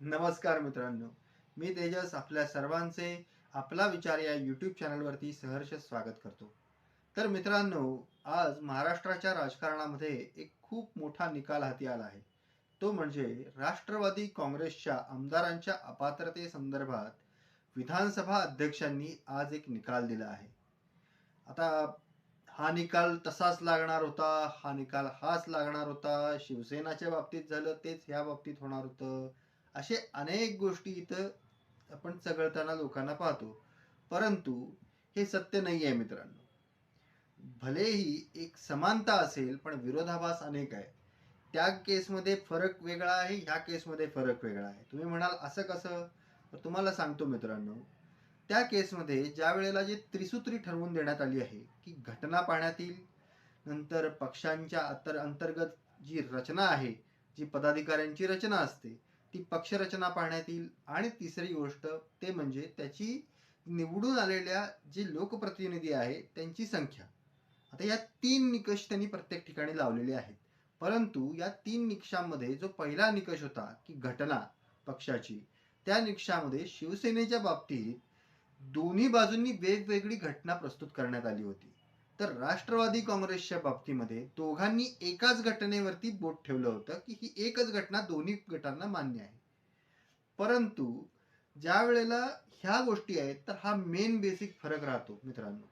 नमस्कार मित्रांनो. मी तेजस आपल्या सर्वांचे आपला विचार या यूट्यूब चॅनलवरती सहर्ष स्वागत करतो. तर मित्रांनो आज महाराष्ट्राच्या राजकारणामध्ये एक खूप मोठा निकाल हाती आला आहे. तो म्हणजे राष्ट्रवादी काँग्रेसच्या आमदारांच्या अपात्रतेसंदर्भात विधानसभा अध्यक्षांनी आज एक निकाल दिला आहे. आता हा निकाल तसाच लागणार होता हा निकाल हाच लागणार होता शिवसेनाच्या बाबतीत झालं तेच ह्या बाबतीत होणार होतं. असे अनेक गोष्टी इथं आपण चघळताना लोकांना पाहतो. परंतु हे सत्य नाही आहे मित्रांनो. भलेही एक समानता असेल पण विरोधाभास अनेक आहे. त्या केसमध्ये फरक वेगळा आहे ह्या केसमध्ये फरक वेगळा आहे. तुम्ही म्हणाल असं कसं? तर तुम्हाला सांगतो मित्रांनो त्या केसमध्ये ज्या वेळेला जे त्रिसूत्री ठरवून देण्यात आली आहे की घटना पाहण्यात येईल नंतर पक्षांच्या अंतर अंतर्गत जी रचना आहे जी पदाधिकाऱ्यांची रचना असते ती पक्षरचना पाहण्यात येईल. आणि तिसरी गोष्ट ते म्हणजे त्याची निवडून आलेल्या जे लोकप्रतिनिधी आहे त्यांची संख्या. आता या तीन निकष त्यांनी प्रत्येक ठिकाणी लावलेले आहेत. परंतु या तीन निकषांमध्ये जो पहिला निकष होता की घटना पक्षाची त्या निकषामध्ये शिवसेनेच्या बाबतीत दोन्ही बाजूंनी वेगवेगळी घटना प्रस्तुत करण्यात आली होती. तर राष्ट्रवादी काँग्रेसच्या बाबतीमध्ये दोघांनी एकाच घटनेवरती बोट ठेवलं होतं की ही एकच घटना दोन्ही गटांना मान्य आहे. परंतु ज्या वेळेला ह्या गोष्टी आहेत तर हा मेन बेसिक फरक राहतो मित्रांनो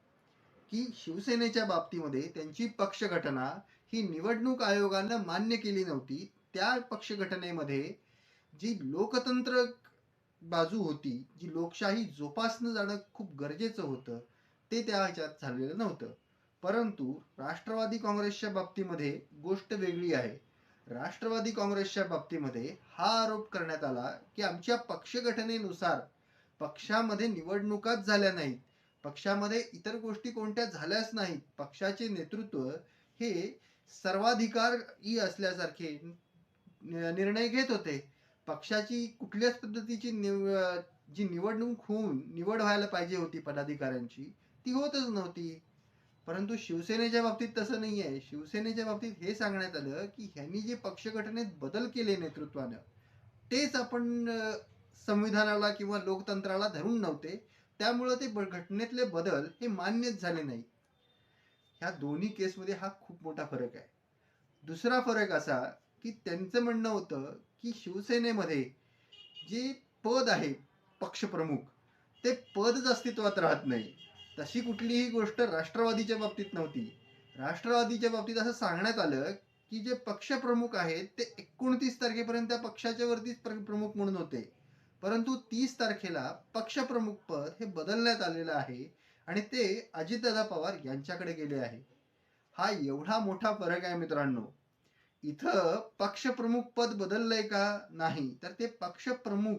की शिवसेनेच्या बाबतीमध्ये त्यांची पक्षघटना ही निवडणूक आयोगानं मान्य केली नव्हती. त्या पक्षघटनेमध्ये जी लोकतंत्र बाजू होती जी लोकशाही जोपासणं जाणं खूप गरजेचं होतं ते त्या ह्याच्यात झालेलं नव्हतं. परंतु राष्ट्रवादी काँग्रेसच्या बाबतीमध्ये गोष्ट वेगळी आहे. राष्ट्रवादी काँग्रेसच्या बाबतीमध्ये हा आरोप करण्यात आला की आमच्या पक्षघटनेनुसार पक्षामध्ये निवडणुकाच झाल्या नाहीत. पक्षामध्ये इतर गोष्टी कोणत्या झाल्याच नाहीत. पक्षाचे नेतृत्व हे सर्वाधिकारी असल्यासारखे निर्णय घेत होते. पक्षाची कुठल्याच पद्धतीची निव जी निवडणूक होऊन निवड व्हायला पाहिजे होती पदाधिकाऱ्यांची ती होतच नव्हती. परंतु शिवसेनेच्या बाबतीत तसं नाही आहे शिवसेनेच्या बाबतीत हे सांगण्यात आलं की ह्यांनी जे पक्षघटनेत बदल केले नेतृत्वानं तेच आपण संविधानाला किंवा लोकतंत्राला धरून नव्हते. त्यामुळं ते घटनेतले बदल हे मान्यच झाले नाही. ह्या दोन्ही केसमध्ये हा खूप मोठा फरक आहे. दुसरा फरक असा की त्यांचं म्हणणं होतं की शिवसेनेमध्ये जे पद आहे पक्षप्रमुख ते पदच अस्तित्वात राहत नाही. तशी कुठलीही गोष्ट राष्ट्रवादीच्या बाबतीत नव्हती. राष्ट्रवादीच्या बाबतीत असं सांगण्यात आलं की जे पक्षप्रमुख आहेत ते एकोणतीस तारखेपर्यंत त्या पक्षाच्या वरतीच प्रमुख म्हणून होते. परंतु तीस तारखेला पक्षप्रमुख पद हे बदलण्यात आलेलं आहे आणि ते अजितदादा पवार यांच्याकडे गेले आहे. हा एवढा मोठा फरक आहे मित्रांनो. इथं पक्षप्रमुख पद बदललंय का नाही? तर ते पक्षप्रमुख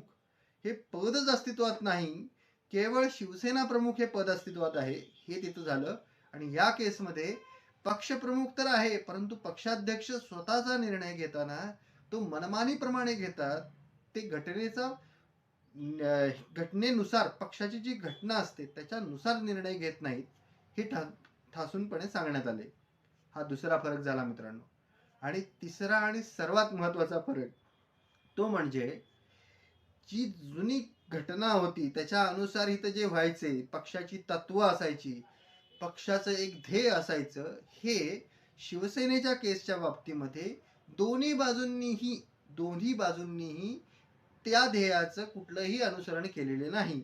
हे पदच अस्तित्वात नाही. केवळ शिवसेना प्रमुख हे पद अस्तित्वात आहे हे तिथं झालं. आणि या केसमध्ये पक्षप्रमुख तर आहे परंतु पक्षाध्यक्ष स्वतःचा निर्णय घेताना तो मनमानीप्रमाणे घेतात. ते घटनेचा घटनेनुसार पक्षाची जी घटना असते त्याच्यानुसार निर्णय घेत नाहीत हे ठा ठासूनपणे सांगण्यात आले. हा दुसरा फरक झाला मित्रांनो. आणि तिसरा आणि सर्वात महत्त्वाचा फरक तो म्हणजे जी जुनी घटना होती त्याच्या अनुसार इथं जे व्हायचे पक्षाची तत्व असायची पक्षाचं एक ध्येय असायचं हे शिवसेनेच्या केसच्या बाबतीमध्ये दोन्ही बाजूंनीही दोन्ही बाजूंनीही त्या ध्येयाचं कुठलंही अनुसरण केलेले नाही.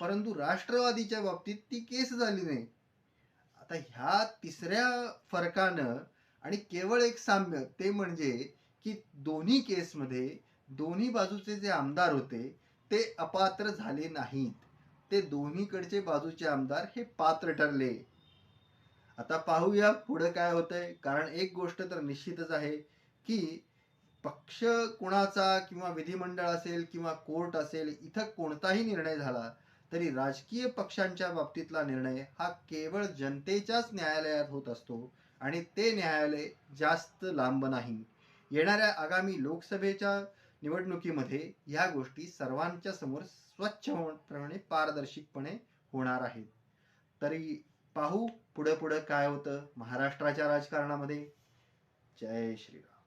परंतु राष्ट्रवादीच्या बाबतीत ती केस झाली नाही. आता ह्या तिसऱ्या फरकानं आणि केवळ एक साम्य ते म्हणजे की दोन्ही केसमध्ये दोन्ही बाजूचे जे आमदार होते ते अपात्र झाले नाहीत. ते दोन्हीकडचे बाजूचे आमदार हे पात्र ठरले. आता पाहूया पुढे काय होतंय. कारण एक गोष्ट तर निश्चितच आहे की पक्ष कोणाचा किंवा विधिमंडळ असेल किंवा कोर्ट असेल इथं कोणताही निर्णय झाला तरी राजकीय पक्षांच्या बाबतीतला निर्णय हा केवळ जनतेच्याच न्यायालयात होत असतो आणि ते न्यायालय जास्त लांब नाही. येणाऱ्या आगामी लोकसभेच्या निवडणुकीमध्ये या गोष्टी सर्वांच्या समोर स्वच्छपणे पारदर्शकपणे होणार आहेत. तरी पाहू पुढे पुढे काय होतं महाराष्ट्राच्या राजकारणामध्ये. जय श्रीराम.